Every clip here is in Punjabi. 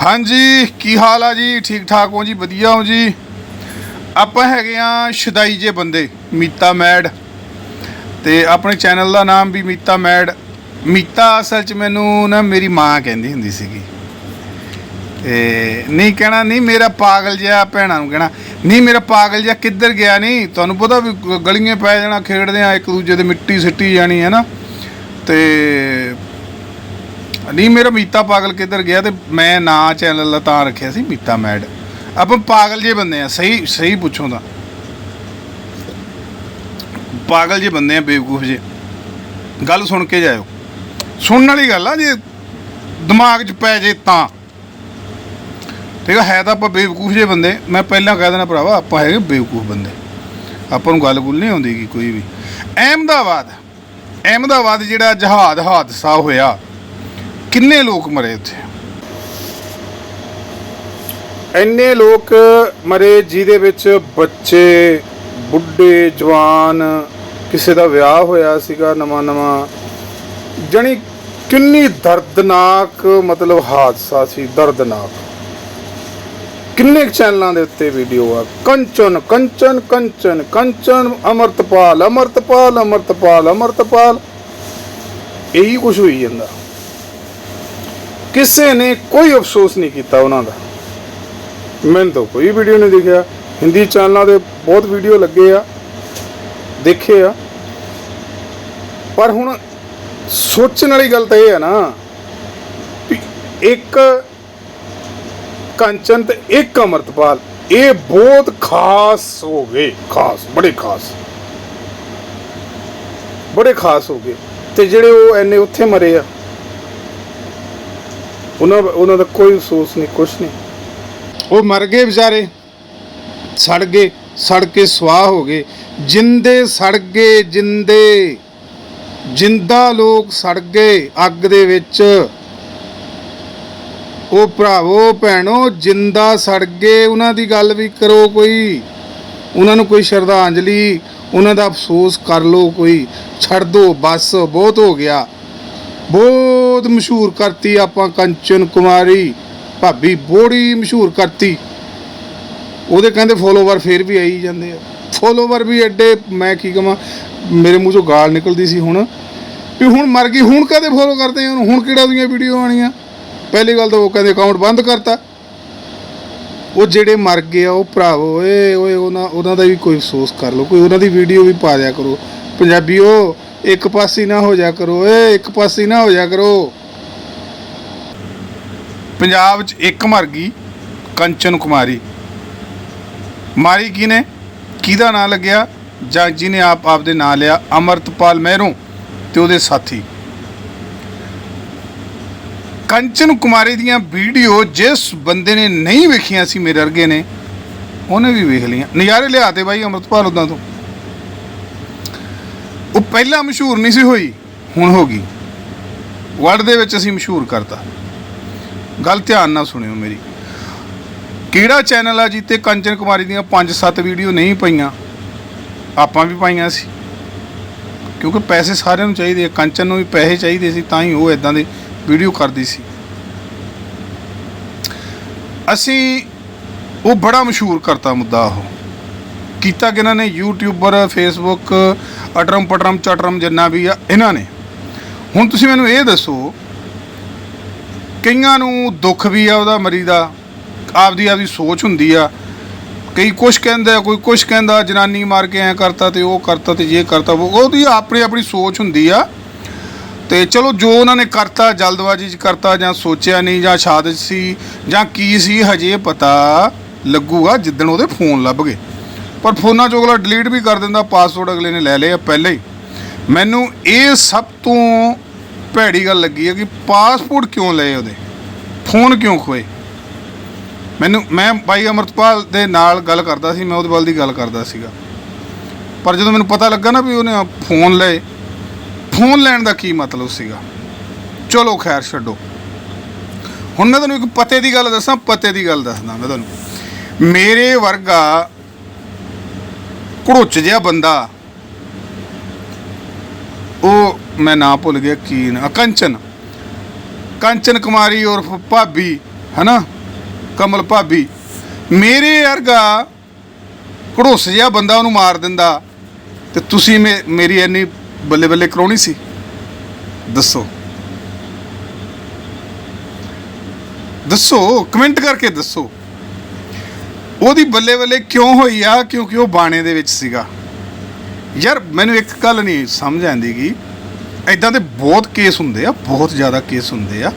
ਹਾਂਜੀ, ਕੀ ਹਾਲ ਆ ਜੀ? ਠੀਕ ਠਾਕ ਹੋ ਜੀ? ਵਧੀਆ ਹੋ ਜੀ? ਆਪਾਂ ਹੈਗੇ ਆ ਸ਼ਦਾਈ ਜੇ ਬੰਦੇ, ਮੀਤਾ ਮੈਡ। ਤੇ ਆਪਣੇ ਚੈਨਲ ਦਾ ਨਾਮ ਵੀ ਮੀਤਾ ਮੈਡ। ਮੀਤਾ ਅਸਲ 'ਚ ਮੈਨੂੰ ਨਾ ਮੇਰੀ ਮਾਂ ਕਹਿੰਦੀ ਹੁੰਦੀ ਸੀਗੀ। ਤੇ ਨਹੀਂ ਕਹਿਣਾ, ਨਹੀਂ ਮੇਰਾ ਪਾਗਲ ਜਿਹਾ ਭੈਣਾਂ ਨੂੰ ਕਹਿਣਾ, ਨਹੀਂ ਮੇਰਾ ਪਾਗਲ ਜਿਹਾ ਕਿੱਧਰ ਗਿਆ ਨਹੀਂ ਤੁਹਾਨੂੰ ਪਤਾ ਵੀ ਗਲੀਆਂ ਪੈ ਜਾਣਾ, ਖੇਡਦੇ ਆ, ਇੱਕ ਦੂਜੇ ਦੇ ਮਿੱਟੀ ਸਿੱਟੀ ਜਾਣੀ, ਹੈ ਨਾ? ਤੇ ਨਹੀਂ, ਮੇਰਾ ਮੀਤਾ ਪਾਗਲ ਕਿੱਧਰ ਗਿਆ ਤੇ ਮੈਂ ਨਾਂ ਚੈਨਲ ਦਾ ਤਾਂ ਰੱਖਿਆ ਸੀ ਮੀਤਾ ਮੈਡ। ਆਪਾਂ ਪਾਗਲ ਜੇ ਬੰਦੇ ਆ, ਸਹੀ ਸਹੀ ਪੁੱਛੋ ਤਾਂ। ਪਾਗਲ ਜੇ ਬੰਦੇ ਆ, ਬੇਵਕੂਫ ਜੇ ਗੱਲ ਸੁਣ ਕੇ ਜਾਇਓ। ਸੁਣਨ ਵਾਲੀ ਗੱਲ ਆ, ਜੇ ਦਿਮਾਗ 'ਚ ਪੈ ਜੇ ਤਾਂ। ਠੀਕ ਆ, ਹੈ ਤਾਂ ਆਪਾਂ ਬੇਵਕੂਫ ਜੇ ਬੰਦੇ। ਮੈਂ ਪਹਿਲਾਂ ਕਹਿ ਦੇਣਾ ਭਰਾਵਾ, ਆਪਾਂ ਹੈਗੇ ਬੇਵਕੂਫ ਬੰਦੇ। ਆਪਾਂ ਨੂੰ ਗੱਲ ਗੁੱਲ ਨਹੀਂ ਆਉਂਦੀ ਕੋਈ ਵੀ। ਅਹਿਮਦਾਬਾਦ। ਅਹਿਮਦਾਬਾਦ ਜਿਹੜਾ ਜਹਾਦ ਹਾਦਸਾ ਹੋਇਆ ਕਿੰਨੇ ਲੋਕ ਮਰੇ ਉੱਥੇ? ਇੰਨੇ ਲੋਕ ਮਰੇ ਜਿਹਦੇ ਵਿੱਚ ਬੱਚੇ, ਬੁੱਢੇ, ਜਵਾਨ, ਕਿਸੇ ਦਾ ਵਿਆਹ ਹੋਇਆ ਸੀਗਾ ਨਵਾਂ ਨਵਾਂ। ਜਣੀ ਕਿੰਨੀ ਦਰਦਨਾਕ ਮਤਲਬ ਹਾਦਸਾ ਸੀ, ਦਰਦਨਾਕ। ਕਿੰਨੇ ਕੁ ਚੈਨਲਾਂ ਦੇ ਉੱਤੇ ਵੀਡੀਓ ਆ? ਕੰਚਨ ਕੰਚਨ ਕੰਚਨ ਕੰਚਨ, ਅਮਰਤਪਾਲ ਅਮਰਤਪਾਲ ਅਮਰਤਪਾਲ ਅਮਰਤਪਾਲ। ਇਹੀ ਕੁਝ ਹੋਈ ਜਾਂਦਾ। ਕਿਸੇ ਨੇ ਕੋਈ ਅਫਸੋਸ ਨਹੀਂ ਕੀਤਾ ਉਹਨਾਂ ਦਾ। ਮੈਨੂੰ ਤਾਂ ਕੋਈ ਵੀਡੀਓ ਨਹੀਂ ਦਿਖਿਆ। ਹਿੰਦੀ ਚੈਨਲਾਂ ਦੇ ਬਹੁਤ ਵੀਡੀਓ ਲੱਗੇ ਆ, ਦੇਖੇ ਆ। ਪਰ ਹੁਣ ਸੋਚਣ ਵਾਲੀ ਗੱਲ ਤਾਂ ਇਹ ਹੈ ਨਾ ਵੀ ਇੱਕ ਕੰਚਨ ਤੇ ਇੱਕ ਅਮਰਤਪਾਲ, ਇਹ ਬਹੁਤ ਖਾਸ ਹੋ ਗਏ। ਖਾਸ, ਬੜੇ ਖਾਸ। ਬੜੇ ਖਾਸ ਹੋ ਗਏ। ਤੇ ਜਿਹੜੇ ਉਹ ਐਨੇ ਉੱਥੇ ਮਰੇ ਆ ਉਹਨਾਂ ਉਹਨਾਂ ਦਾ ਕੋਈ ਅਫਸੋਸ ਨਹੀਂ, ਕੁਛ ਨਹੀਂ। ਉਹ ਮਰ ਗਏ ਵਿਚਾਰੇ, ਸੜ ਗਏ, ਸੜ ਕੇ ਸਵਾਹ ਹੋ ਗਏ। ਜਿੰਦੇ ਸੜ ਗਏ, ਜਿੰਦੇ, ਜਿੰਦਾ ਲੋਕ ਸੜ ਗਏ ਅੱਗ ਦੇ ਵਿੱਚ। ਉਹ ਭਰਾਵੋ, ਭੈਣੋ, ਜਿੰਦਾ ਸੜ ਗਏ, ਉਹਨਾਂ ਦੀ ਗੱਲ ਵੀ ਕਰੋ ਕੋਈ। ਉਹਨਾਂ ਨੂੰ ਕੋਈ ਸ਼ਰਧਾਂਜਲੀ, ਉਹਨਾਂ ਦਾ ਅਫਸੋਸ ਕਰ ਲੋ ਕੋਈ। ਛੱਡ ਦੋ, ਬਸ, ਬਹੁਤ ਹੋ ਗਿਆ। ਬਹੁਤ ਮਸ਼ਹੂਰ ਕਰਤੀ ਆਪਾਂ ਕੰਚਨ ਕੁਮਾਰੀ, ਭਾਬੀ ਬੋੜੀ ਮਸ਼ਹੂਰ ਕਰਤੀ। ਉਹਦੇ ਕਹਿੰਦੇ ਫੋਲੋਵਰ ਫੇਰ ਵੀ ਆਈ ਜਾਂਦੇ ਆ। ਫੋਲੋਵਰ ਵੀ ਐਡੇ, ਮੈਂ ਕੀ ਕਹਾਂ ਮੇਰੇ ਮੂੰਹ ਚੋਂ ਗਾਲ ਨਿਕਲਦੀ ਸੀ ਹੁਣ। ਵੀ ਹੁਣ ਮਰ ਗਈ, ਹੁਣ ਕਦੇ ਫੋਲੋ ਕਰਦੇ ਆ ਉਹਨੂੰ? ਹੁਣ ਕਿਹੜਾ ਉਹਦੀਆਂ ਵੀਡੀਓ ਆਣੀਆਂ ਪਹਿਲੀ ਗੱਲ ਤਾਂ ਉਹ ਕਹਿੰਦੇ ਅਕਾਊਂਟ ਬੰਦ ਕਰਤਾ। ਉਹ ਜਿਹੜੇ ਮਰ ਗਏ ਆ, ਉਹ ਭਰਾਵੋ, ਓਏ ਓਏ, ਉਹਨਾਂ ਉਹਨਾਂ ਦਾ ਵੀ ਕੋਈ ਅਫਸੋਸ ਕਰ ਲਓ, ਕੋਈ ਉਹਨਾਂ ਦੀ ਵੀਡੀਓ ਵੀ ਪਾ ਦਿਆ ਕਰੋ। ਪੰਜਾਬੀਓ ਇੱਕ ਪਾਸੇ ਨਾ ਹੋ ਜਾ ਕਰੋ, ਏ ਇੱਕ ਪਾਸੇ ਨਾ ਹੋ ਜਾ ਕਰੋ। ਪੰਜਾਬ 'ਚ ਇੱਕ ਮਰ ਗਈ, ਕੰਚਨ ਕੁਮਾਰੀ। ਮਾਰੀ ਕਿਨੇ ਕਿਹਦਾ ਨਾਂ ਲੱਗਿਆ? ਜਾਂ ਜਿਹਨੇ ਆਪ ਆਪਦੇ ਨਾਂ ਲਿਆ, ਅਮਰਤਪਾਲ ਮਹਿਰੋਂ ਤੇ ਉਹਦੇ ਸਾਥੀ। ਕੰਚਨ ਕੁਮਾਰੀ ਦੀਆਂ ਵੀਡੀਓ ਜਿਸ ਬੰਦੇ ਨੇ ਨਹੀਂ ਵੇਖੀਆਂ ਸੀ ਮੇਰੇ ਵਰਗੇ ਨੇ, ਉਹਨੇ ਵੀ ਵੇਖ ਲਈਆਂ। ਨਜ਼ਾਰੇ ਲਿਆਤੇ ਬਾਈ ਅਮਰਤਪਾਲ ਉਦਾਂ ਤੋਂ। ਉਹ ਪਹਿਲਾਂ ਮਸ਼ਹੂਰ ਨਹੀਂ ਸੀ ਹੋਈ, ਹੁਣ ਹੋ ਗਈ। ਵਰਲਡ ਦੇ ਵਿੱਚ ਅਸੀਂ ਮਸ਼ਹੂਰ ਕਰਤਾ। ਗੱਲ ਧਿਆਨ ਨਾਲ ਸੁਣਿਓ ਮੇਰੀ। ਕਿਹੜਾ ਚੈਨਲ ਆ ਜਿੱਤੇ ਕੰਚਨ ਕੁਮਾਰੀ ਦੀਆਂ 5-7 ਵੀਡੀਓ ਨਹੀਂ ਪਈਆਂ? ਆਪਾਂ ਵੀ ਪਾਈਆਂ ਸੀ। ਕਿਉਂਕਿ ਪੈਸੇ ਸਾਰਿਆਂ ਨੂੰ ਚਾਹੀਦੇ ਆ, ਕੰਚਨ ਨੂੰ ਵੀ ਪੈਸੇ ਚਾਹੀਦੇ ਸੀ, ਤਾਂ ਹੀ ਉਹ ਇਦਾਂ ਦੀ ਵੀਡੀਓ ਕਰਦੀ ਸੀ। ਅਸੀਂ ਉਹ ਬੜਾ ਮਸ਼ਹੂਰ ਕਰਤਾ ਮੁੱਦਾ ਉਹ। ਕੀਤਾ ਕਿ ਇਹਨਾਂ ਨੇ? ਯੂਟਿਊਬਰ ਫੇਸਬੁੱਕ ਅਟਰਮ ਪਟਰਮ, ਚਟਰਮ ਜਿੰਨਾ ਵੀ ਆ, ਇਹਨਾਂ ਨੇ। ਹੁਣ ਤੁਸੀਂ ਮੈਨੂੰ ਇਹ ਦੱਸੋ, ਕਈਆਂ ਨੂੰ ਦੁੱਖ ਵੀ ਆ ਉਹਦਾ, ਮਰੀ ਦਾ, ਆਪਦੀ ਆਪਦੀ ਸੋਚ ਹੁੰਦੀ ਆ। ਕਈ ਕੁਛ ਕਹਿੰਦਾ, ਕੋਈ ਕੁਛ ਕਹਿੰਦਾ, ਜਨਾਨੀ ਮਾਰ ਕੇ ਐ ਕਰਤਾ ਤੇ ਉਹ ਕਰਤਾ ਤੇ ਇਹ ਕਰਤਾ, ਉਹ ਉਹਦੀ ਆਪਣੀ ਆਪਣੀ ਸੋਚ ਹੁੰਦੀ ਆ। ਤੇ ਚਲੋ, ਜੋ ਉਹਨਾਂ ਨੇ ਕਰਤਾ, ਜਲਦਬਾਜ਼ੀ 'ਚ ਕਰਤਾ, ਜਾਂ ਸੋਚਿਆ ਨਹੀਂ, ਜਾਂ ਸ਼ਾਦਤ ਸੀ, ਜਾਂ ਕੀ ਸੀ, ਹਜੇ ਪਤਾ ਲੱਗੂਗਾ ਜਿੱਦਣ ਉਹਦੇ ਫੋਨ ਲੱਭ ਗਏ। ਪਰ ਫੋਨਾਂ 'ਚੋਂ ਅਗਲਾ ਡਿਲੀਟ ਵੀ ਕਰ ਦਿੰਦਾ ਪਾਸਵਰਡ ਅਗਲੇ ਨੇ ਲੈ ਲਿਆ ਪਹਿਲਾਂ ਹੀ। ਮੈਨੂੰ ਇਹ ਸਭ ਤੋਂ ਭੈੜੀ ਗੱਲ ਲੱਗੀ ਹੈ ਕਿ ਪਾਸਪੋਰਟ ਕਿਉਂ ਲਏ ਉਹਦੇ? ਫੋਨ ਕਿਉਂ ਖੋਏ? ਮੈਨੂੰ, ਮੈਂ ਬਾਈ ਅਮਰਤਪਾਲ ਦੇ ਨਾਲ ਗੱਲ ਕਰਦਾ ਸੀ, ਮੈਂ ਉਹਦੇ ਵੱਲ ਦੀ ਗੱਲ ਕਰਦਾ ਸੀਗਾ। ਪਰ ਜਦੋਂ ਮੈਨੂੰ ਪਤਾ ਲੱਗਾ ਨਾ ਵੀ ਉਹਨੇ ਫੋਨ ਲਏ, ਫੋਨ ਲੈਣ ਦਾ ਕੀ ਮਤਲਬ ਸੀਗਾ? ਚਲੋ ਖੈਰ, ਛੱਡੋ। ਹੁਣ ਮੈਂ ਤੁਹਾਨੂੰ ਇੱਕ ਪਤੇ ਦੀ ਗੱਲ ਦੱਸਾਂ, ਪਤੇ ਦੀ ਗੱਲ ਦੱਸਦਾ ਮੈਂ ਤੁਹਾਨੂੰ। ਮੇਰੇ ਵਰਗਾ ਘੜੁੱਚ ਜਿਹਾ ਬੰਦਾ। ਉਹ ਮੈਂ ਨਾਂ ਭੁੱਲ ਗਿਆ ਕੀ ਨਾ ਕੰਚਨ। ਕੰਚਨ ਕੁਮਾਰੀ ਉਰਫ ਭਾਬੀ, ਹਨਾ? ਕਮਲ ਭਾਬੀ। ਮੇਰੇ ਵਰਗਾ ਘੜੋਸ ਜਿਹਾ ਬੰਦਾ ਉਹਨੂੰ ਮਾਰ ਦਿੰਦਾ। ਤੇ ਤੁਸੀਂ ਮੇ- ਮੇਰੀ ਇੰਨੀ ਬੱਲੇ ਬੱਲੇ ਕਰਾਉਣੀ ਸੀ? ਦੱਸੋ। ਦੱਸੋ ਕਮੈਂਟ ਕਰਕੇ ਦੱਸੋ। ਉਹਦੀ ਬੱਲੇ ਬੱਲੇ ਕਿਉਂ ਹੋਈ ਆ? ਕਿਉਂਕਿ ਉਹ ਬਾਣੇ ਦੇ ਵਿੱਚ ਸੀਗਾ। ਯਾਰ, ਮੈਨੂੰ ਇੱਕ ਗੱਲ ਨਹੀਂ ਸਮਝ ਆਉਂਦੀ ਗੀ। ਐਦਾਂ ਦੇ ਬਹੁਤ ਕੇਸ ਹੁੰਦੇ ਆ, ਬਹੁਤ ਜ਼ਿਆਦਾ ਕੇਸ ਹੁੰਦੇ ਆ।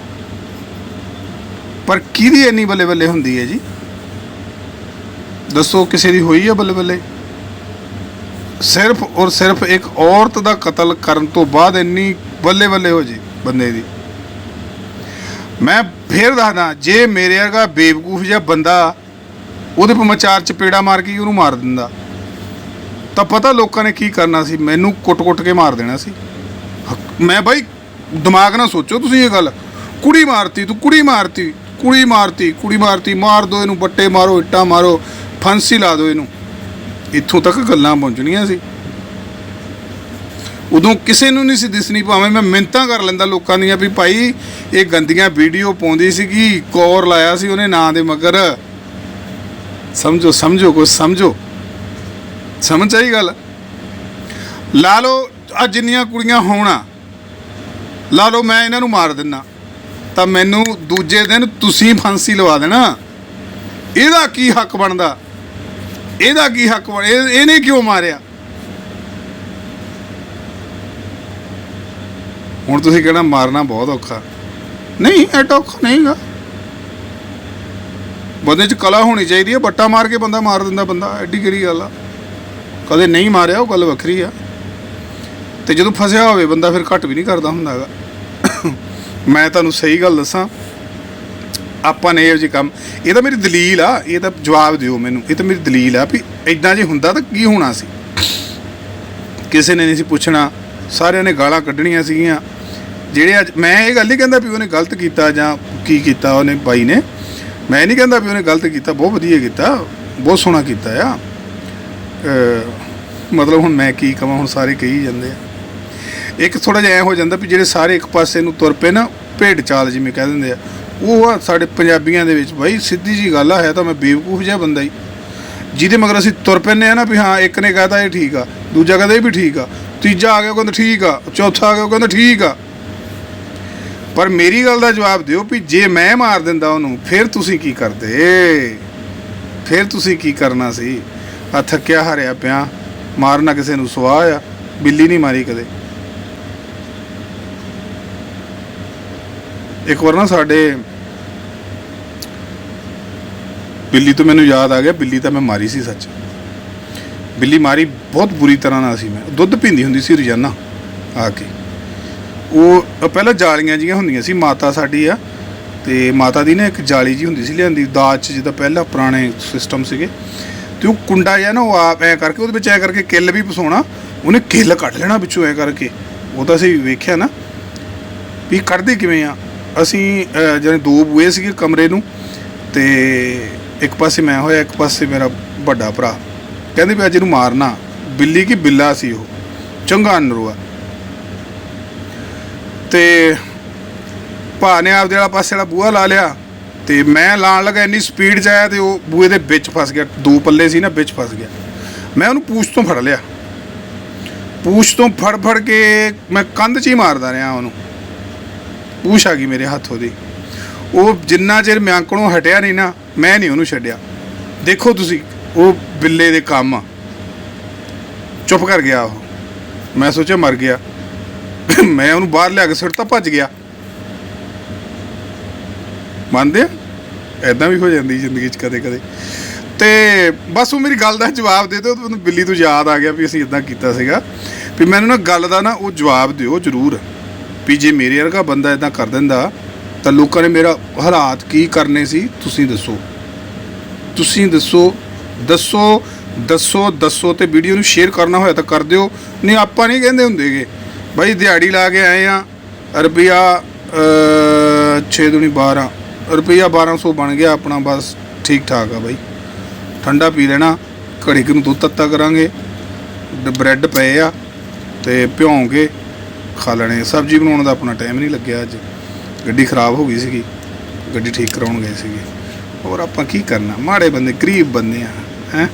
ਪਰ ਕਿਹਦੀ ਇੰਨੀ ਬੱਲੇ ਬੱਲੇ ਹੁੰਦੀ ਹੈ ਜੀ? ਦੱਸੋ, ਕਿਸੇ ਦੀ ਹੋਈ ਆ ਬੱਲੇ ਬੱਲੇ? ਸਿਰਫ ਔਰ ਸਿਰਫ ਇੱਕ ਔਰਤ ਦਾ ਕਤਲ ਕਰਨ ਤੋਂ ਬਾਅਦ ਇੰਨੀ ਬੱਲੇ ਬੱਲੇ ਹੋ ਜੀ ਬੰਦੇ ਦੀ। ਮੈਂ ਫੇਰ ਦੱਸਦਾ, ਜੇ ਮੇਰੇ ਵਰਗਾ ਬੇਵਕੂਫ ਜਿਹਾ ਬੰਦਾ ਉਹਦੇ ਪਰ ਮੈਂ ਚਾਰ ਚਪੇੜਾ ਮਾਰ ਕੇ ਹੀ ਉਹਨੂੰ ਮਾਰ ਦਿੰਦਾ। ਤਾਂ ਪਤਾ ਲੋਕਾਂ ਨੇ ਕੀ ਕਰਨਾ ਸੀ? ਮੈਨੂੰ ਕੁੱਟ-ਕੁੱਟ ਕੇ ਮਾਰ ਦੇਣਾ ਸੀ। ਮੈਂ ਬਾਈ, ਦਿਮਾਗ ਨਾਲ ਸੋਚੋ ਤੁਸੀਂ ਇਹ ਗੱਲ। ਕੁੜੀ ਮਾਰਤੀ, ਤੂੰ ਕੁੜੀ ਮਾਰਤੀ ਕੁੜੀ ਮਾਰਤੀ ਕੁੜੀ ਮਾਰਤੀ, ਮਾਰ ਦੋ ਇਹਨੂੰ ਬੱਟੇ ਮਾਰੋ, ਇੱਟਾਂ ਮਾਰੋ, ਫਾਂਸੀ ਲਾ ਦੋ ਇਹਨੂੰ। ਇੱਥੋਂ ਤੱਕ ਗੱਲਾਂ ਪਹੁੰਚਣੀਆਂ ਸੀ। ਉਦੋਂ ਕਿਸੇ ਨੂੰ ਨਹੀਂ ਸੀ ਦਿਸਣੀ, ਭਾਵੇਂ ਮੈਂ ਮਿੰਤਾਂ ਕਰ ਲੈਂਦਾ ਲੋਕਾਂ ਦੀਆਂ ਵੀ ਭਾਈ, ਇਹ ਗੰਦੀਆਂ ਵੀਡੀਓ ਪਾਉਂਦੀ ਸੀਗੀ, ਕੌਰ ਲਾਇਆ ਸੀ ਉਹਨੇ ਨਾਂ ਦੇ ਮਗਰ। ਸਮਝੋ ਸਮਝੋ ਕੁਛ, ਸਮਝੋ। ਸਮਝ ਆਈ ਗੱਲ? ਲਾ ਲਓ ਆ ਜਿੰਨੀਆਂ ਕੁੜੀਆਂ ਹੋਣਾ, ਲਾ ਲਓ ਮੈਂ ਇਹਨਾਂ ਨੂੰ ਮਾਰ ਦਿੰਨਾ। ਤਾਂ ਮੈਨੂੰ ਦੂਜੇ ਦਿਨ ਤੁਸੀਂ ਫਾਂਸੀ ਲਵਾ ਦੇਣਾ। ਇਹਦਾ ਕੀ ਹੱਕ ਬਣਦਾ? ਇਹਦਾ ਕੀ ਹੱਕ ਬਣ ਇਹਨੇ ਕਿਉਂ ਮਾਰਿਆ? ਹੁਣ ਤੁਸੀਂ ਕਹਿਣਾ ਮਾਰਨਾ ਬਹੁਤ ਔਖਾ। ਨਹੀਂ ਐਡਾ ਔਖਾ ਨਹੀਂਗਾ। ਬੰਦੇ 'ਚ ਕਲਾ ਹੋਣੀ ਚਾਹੀਦੀ ਹੈ ਬੱਟਾ ਮਾਰ ਕੇ ਬੰਦਾ ਮਾਰ ਦਿੰਦਾ ਬੰਦਾ, ਐਡੀ ਕਿਹੜੀ ਗੱਲ ਆ। ਕਦੇ ਨਹੀਂ ਮਾਰਿਆ, ਉਹ ਗੱਲ ਵੱਖਰੀ ਆ। ਤੇ ਜਦੋਂ ਫਸਿਆ ਹੋਵੇ, ਬੰਦਾ ਫਿਰ ਘੱਟ ਵੀ ਨਹੀਂ ਕਰਦਾ ਹੁੰਦਾਗਾ ਮੈਂ ਤੁਹਾਨੂੰ ਸਹੀ ਗੱਲ ਦੱਸਾਂ, ਆਪਾਂ ਨੇ ਇਹੋ ਜਿਹੇ ਕੰਮ, ਇਹ ਤਾਂ ਮੇਰੀ ਦਲੀਲ ਆ, ਇਹ ਤਾਂ ਜਵਾਬ ਦਿਓ ਮੈਨੂੰ, ਇਹ ਤਾਂ ਮੇਰੀ ਦਲੀਲ ਆ ਵੀ ਇਦਾਂ ਜੇ ਹੁੰਦਾ ਤਾਂ ਕੀ ਹੋਣਾ ਸੀ? ਕਿਸੇ ਨੇ ਨਹੀਂ ਸੀ ਪੁੱਛਣਾ, ਸਾਰਿਆਂ ਨੇ ਗਾਲਾਂ ਕੱਢਣੀਆਂ ਸੀਗੀਆਂ। ਜਿਹੜੇ ਅੱਜ, ਮੈਂ ਇਹ ਗੱਲ ਨਹੀਂ ਕਹਿੰਦਾ ਵੀ ਉਹਨੇ ਗਲਤ ਕੀਤਾ ਜਾਂ ਕੀ ਕੀਤਾ, ਉਹਨੇ ਬਾਈ ਨੇ। ਮੈਂ ਨਹੀਂ ਕਹਿੰਦਾ ਵੀ ਉਹਨੇ ਗਲਤ ਕੀਤਾ, ਬਹੁਤ ਵਧੀਆ ਕੀਤਾ, ਬਹੁਤ ਸੋਹਣਾ ਕੀਤਾ ਆ। ਮਤਲਬ ਹੁਣ ਮੈਂ ਕੀ ਕਵਾਂ, ਹੁਣ ਸਾਰੇ ਕਹੀ ਜਾਂਦੇ ਆ। ਇੱਕ ਥੋੜਾ ਜਿਹਾ ਐ ਹੋ ਜਾਂਦਾ ਵੀ ਜਿਹੜੇ ਸਾਰੇ ਇੱਕ ਪਾਸੇ ਨੂੰ ਤੁਰ ਪਏ ਨਾ, ਭੇਡ ਚਾਲ ਜਿਵੇਂ ਕਹਿ ਦਿੰਦੇ ਆ, ਉਹ ਆ ਸਾਡੇ ਪੰਜਾਬੀਆਂ ਦੇ ਵਿੱਚ। ਬਾਈ, ਸਿੱਧੀ ਜੀ ਗੱਲ ਆ, ਹੈ ਤਾਂ ਮੈਂ ਬੇਵਕੂਫ ਜਿਹਾ ਬੰਦਾ ਹੀ। ਜਿਹਦੇ ਮਗਰ ਅਸੀਂ ਤੁਰ ਪੈਂਦੇ ਆ ਨਾ ਵੀ ਹਾਂ, ਇੱਕ ਨੇ ਕਹਤਾ ਇਹ ਠੀਕ ਆ, ਦੂਜਾ ਕਹਿੰਦਾ ਇਹ ਵੀ ਠੀਕ ਆ, ਤੀਜਾ ਆ ਗਿਆ ਉਹ ਕਹਿੰਦਾ ਠੀਕ ਆ, ਚੌਥਾ ਆ ਗਿਆ ਉਹ ਕਹਿੰਦਾ ਠੀਕ ਆ। ਪਰ ਮੇਰੀ ਗੱਲ ਦਾ ਜਵਾਬ ਦਿਓ ਵੀ ਜੇ ਮੈਂ ਮਾਰ ਦਿੰਦਾ ਉਹਨੂੰ, ਫਿਰ ਤੁਸੀਂ ਕੀ ਕਰਦੇ? ਫਿਰ ਤੁਸੀਂ ਕੀ ਕਰਨਾ ਸੀ? ਆ ਥੱਕਿਆ ਹਾਰਿਆ ਪਿਆ ਮਾਰਨਾ ਕਿਸੇ ਨੂੰ ਸਵਾਹ ਆ, ਬਿੱਲੀ ਨਹੀਂ ਮਾਰੀ ਕਦੇ। ਇੱਕ ਵਾਰ ਨਾ ਸਾਡੇ ਬਿੱਲੀ ਤੋਂ ਮੈਨੂੰ ਯਾਦ ਆ ਗਿਆ, ਬਿੱਲੀ ਤਾਂ ਮੈਂ ਮਾਰੀ ਸੀ ਸੱਚ। ਬਿੱਲੀ ਮਾਰੀ, ਬਹੁਤ ਬੁਰੀ ਤਰ੍ਹਾਂ ਨਾਲ ਸੀ ਮੈਂ। ਦੁੱਧ ਪੀਂਦੀ ਹੁੰਦੀ ਸੀ ਰੋਜ਼ਾਨਾ ਆ ਕੇ। ਉਹ ਪਹਿਲਾਂ ਜਾਲੀਆਂ ਜੀਆਂ ਹੁੰਦੀਆਂ ਸੀ ਮਾਤਾ ਸਾਡੀ ਆ ਤੇ ਮਾਤਾ ਦੀ ਨਾ ਇੱਕ ਜਾਲੀ ਜੀ ਹੁੰਦੀ ਸੀ ਲਿਆਂਦੀ ਦਾਜ ਚ ਜਿੱਦਾਂ ਪਹਿਲਾਂ ਪੁਰਾਣੇ ਸਿਸਟਮ ਸੀਗੇ। ਤੇ ਉਹ ਕੁੰਡਾ ਜਿਹਾ ਨਾ ਉਹ ਆਪ ਐ ਕਰਕੇ ਉਹਦੇ ਵਿੱਚ ਐ ਕਰਕੇ ਕਿੱਲ ਵੀ ਫਸਾਉਣਾ ਉਹਨੇ ਕਿੱਲ ਕੱਢ ਲੈਣਾ ਵਿੱਚੋਂ ਐ ਕਰਕੇ। ਉਹ ਤਾਂ ਅਸੀਂ ਵੇਖਿਆ ਨਾ ਵੀ ਕੱਢਦੇ ਕਿਵੇਂ ਆ। ਅਸੀਂ ਅ, ਜਿਹੜੇ ਦੋ ਬੂਏ ਸੀਗੇ ਕਮਰੇ ਨੂੰ ਤੇ ਇੱਕ ਪਾਸੇ ਮੈਂ ਹੋਇਆ ਇੱਕ ਪਾਸੇ ਮੇਰਾ ਵੱਡਾ ਭਰਾ। ਕਹਿੰਦੇ ਵੀ ਅੱਜ ਇਹਨੂੰ ਮਾਰਨਾ ਬਿੱਲੀ ਕੀ ਬਿੱਲਾ ਸੀ ਉਹ ਚੰਗਾ ਨਰੂਆ ਤੇ ਭਾ ਨੇ ਆਪਦੇ ਵਾਲਾ ਪਾਸੇ ਵਾਲਾ ਬੂਹਾ ਲਾ ਲਿਆ ਤੇ ਮੈਂ ਲਾਣ ਲੱਗਾ ਇੰਨੀ ਸਪੀਡ 'ਚ ਆਇਆ ਤੇ ਉਹ ਬੂਹੇ ਦੇ ਵਿੱਚ ਫਸ ਗਿਆ। ਦੋ ਪੱਲੇ ਸੀ ਨਾ, ਵਿੱਚ ਫਸ ਗਿਆ। ਮੈਂ ਉਹਨੂੰ ਪੂਛ ਤੋਂ ਫੜ ਲਿਆ। ਪੂਛ ਤੋਂ ਫੜ ਫੜ ਕੇ ਮੈਂ ਕੰਧ 'ਚ ਹੀ ਮਾਰਦਾ ਰਿਹਾ ਉਹਨੂੰ। ਪੂਛ ਆ ਗਈ ਮੇਰੇ ਹੱਥ ਉਹਦੀ। ਉਹ ਜਿੰਨਾ ਚਿਰ ਮੈਂ ਮਿਆਂਕਣੋਂ ਹਟਿਆ ਨਹੀਂ ਨਾ, ਮੈਂ ਨਹੀਂ ਉਹਨੂੰ ਛੱਡਿਆ। ਦੇਖੋ ਤੁਸੀਂ, ਉਹ ਬਿੱਲੇ ਦੇ ਕੰਮ ਚੁੱਪ ਕਰ ਗਿਆ ਉਹ। ਮੈਂ ਸੋਚਿਆ ਮਰ ਗਿਆ। ਮੈਂ ਉਹਨੂੰ ਬਾਹਰ ਲਿਆ ਕੇ ਸੁੱਟਤਾ ਭੱਜ ਗਿਆ। ਮੰਨਦੇ ਆ ਐਦਾਂ ਵੀ ਹੋ ਜਾਂਦੀ ਜ਼ਿੰਦਗੀ 'ਚ ਕਦੇ ਕਦੇ। ਤੇ ਬਸ ਉਹ ਮੇਰੀ ਗੱਲ ਦਾ ਜਵਾਬ ਦੇ ਦਿਓ ਤੁਹਾਨੂੰ ਬਿੱਲੀ ਤੋਂ ਯਾਦ ਆ ਗਿਆ ਵੀ ਅਸੀਂ ਇਦਾਂ ਕੀਤਾ ਸੀਗਾ। ਵੀ ਮੈਨੂੰ ਨਾ ਗੱਲ ਦਾ ਨਾ ਉਹ ਜਵਾਬ ਦਿਓ ਜ਼ਰੂਰ ਵੀ ਜੇ ਮੇਰੇ ਵਰਗਾ ਬੰਦਾ ਇਦਾਂ ਕਰ ਦਿੰਦਾ, ਤਾਂ ਲੋਕਾਂ ਨੇ ਮੇਰਾ ਹਾਲਾਤ ਕੀ ਕਰਨੇ ਸੀ, ਤੁਸੀਂ ਦੱਸੋ। ਤੁਸੀਂ ਦੱਸੋ ਦੱਸੋ ਦੱਸੋ ਦੱਸੋ ਤੇ ਵੀਡੀਓ ਨੂੰ ਸ਼ੇਅਰ ਕਰਨਾ ਹੋਇਆ ਤਾਂ ਕਰ ਦਿਓ। ਨਹੀਂ, ਆਪਾਂ ਨਹੀਂ ਕਹਿੰਦੇ ਹੁੰਦੇਗੇ। ਬਾਈ ਦਿਹਾੜੀ ਲਾ ਕੇ ਆਏ ਆ ਰੁਪਿਆ 6 ਦੁਨੀ 12 ਰੁਪਿਆ 1200 ਬਣ ਗਿਆ, ਆਪਣਾ ਬਸ ਠੀਕ ਠਾਕ ਆ ਬਾਈ। ਠੰਡਾ ਪੀ ਲੈਣਾ, ਘੜੀ ਕੁ ਨੂੰ ਦੁੱਧ ਤੱਤਾ ਕਰਾਂਗੇ। ਡ- ਬ੍ਰੈਡ ਪਏ ਆ, ਤੇ ਭਿਉਂ ਕੇ ਖਾ ਲੈਣੇ ਸਬਜ਼ੀ ਬਣਾਉਣ ਦਾ ਆਪਣਾ ਟਾਈਮ ਨਹੀਂ ਲੱਗਿਆ ਅੱਜ। ਗੱਡੀ ਖਰਾਬ ਹੋ ਗਈ ਸੀਗੀ, ਗੱਡੀ ਠੀਕ ਕਰਾਉਣ ਗਏ ਸੀਗੇ। ਹੋਰ ਆਪਾਂ ਕੀ ਕਰਨਾ? ਮਾੜੇ ਬੰਦੇ, ਗਰੀਬ ਬੰਦੇ ਆ, ਹੈ?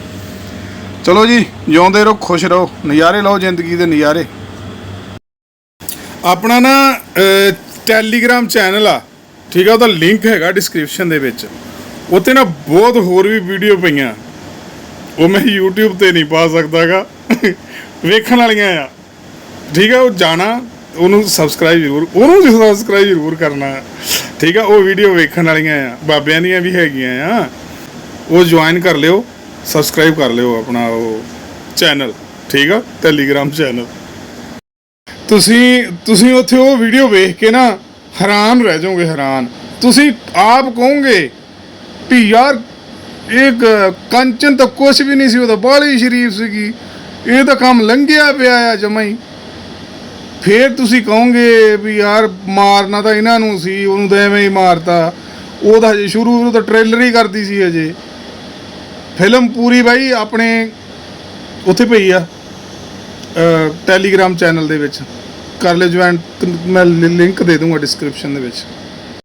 ਚਲੋ ਜੀ, ਜਿਉਂਦੇ ਰਹੋ, ਖੁਸ਼ ਰਹੋ। ਨਜ਼ਾਰੇ ਲਓ ਜ਼ਿੰਦਗੀ ਦੇ ਨਜ਼ਾਰੇ। ਆਪਣਾ ਨਾ ਟੈਲੀਗ੍ਰਾਮ ਚੈਨਲ ਆ, ਠੀਕ ਆ, ਉਹਦਾ ਲਿੰਕ ਹੈਗਾ ਡਿਸਕ੍ਰਿਪਸ਼ਨ ਦੇ ਵਿੱਚ। ਉੱਤੇ ਨਾ ਬਹੁਤ ਹੋਰ ਵੀ ਵੀਡੀਓ ਪਈਆਂ। ਉਹ ਮੈਂ YouTube ਤੇ ਨਹੀਂ ਪਾ ਸਕਦਾਗਾ ਵੇਖਣ ਵਾਲੀਆਂ ਆ। ਠੀਕ ਆ, ਉਹ ਜਾਣਾ, ਉਹਨੂੰ ਸਬਸਕ੍ਰਾਈਬ ਜ਼ਰੂਰ, ਉਹਨੂੰ ਸਬਸਕ੍ਰਾਈਬ ਜ਼ਰੂਰ ਕਰਨਾ। ਠੀਕ ਆ, ਉਹ ਵੀਡੀਓ ਵੇਖਣ ਵਾਲੀਆਂ ਆ, ਬਾਬਿਆਂ ਦੀਆਂ ਵੀ ਹੈਗੀਆਂ ਆ। ਉਹ ਜੁਆਇਨ ਕਰ ਲਿਓ ਸਬਸਕ੍ਰਾਈਬ ਕਰ ਲਿਓ ਆਪਣਾ ਉਹ ਚੈਨਲ ਠੀਕ ਆ ਟੈਲੀਗ੍ਰਾਮ ਚੈਨਲ ਤੁਸੀਂ ਤੁਸੀਂ ਉੱਥੇ ਉਹ ਵੀਡੀਓ ਵੇਖ ਕੇ ਨਾ ਹੈਰਾਨ ਰਹਿ ਜਾਓਗੇ, ਹੈਰਾਨ। ਤੁਸੀਂ ਆਪ ਕਹੋਗੇ ਵੀ ਯਾਰ, ਇਹ ਕੰਚਨ ਤਾਂ ਕੁਛ ਵੀ ਨਹੀਂ ਸੀ, ਉਹ ਤਾਂ ਬਾਹਲੀ ਸ਼ਰੀਫ ਸੀਗੀ। ਇਹ ਤਾਂ ਕੰਮ ਲੰਘਿਆ ਪਿਆ ਆ ਜਮਾਂ ਹੀ। ਫੇਰ ਤੁਸੀਂ ਕਹੋਗੇ ਵੀ ਯਾਰ, ਮਾਰਨਾ ਤਾਂ ਇਹਨਾਂ ਨੂੰ ਸੀ, ਉਹਨੂੰ ਤਾਂ ਐਵੇਂ ਹੀ ਮਾਰਤਾ। ਉਹ ਤਾਂ ਹਜੇ ਸ਼ੁਰੂ ਨੂੰ ਤਾਂ ਟ੍ਰੇਲਰ ਹੀ ਕਰਦੀ ਸੀ ਹਜੇ। ਫਿਲਮ ਪੂਰੀ ਬਾਈ ਆਪਣੇ, ਉੱਥੇ ਪਈ ਆ ਟੈਲੀਗ੍ਰਾਮ ਚੈਨਲ ਦੇ ਵਿੱਚ। ਕਰ ਲਿਓ ਜੁਆਇਨ ਮੈਂ ਲਿੰਕ ਦੇ ਦੂੰਗਾ ਡਿਸਕ੍ਰਿਪਸ਼ਨ ਦੇ ਵਿੱਚ।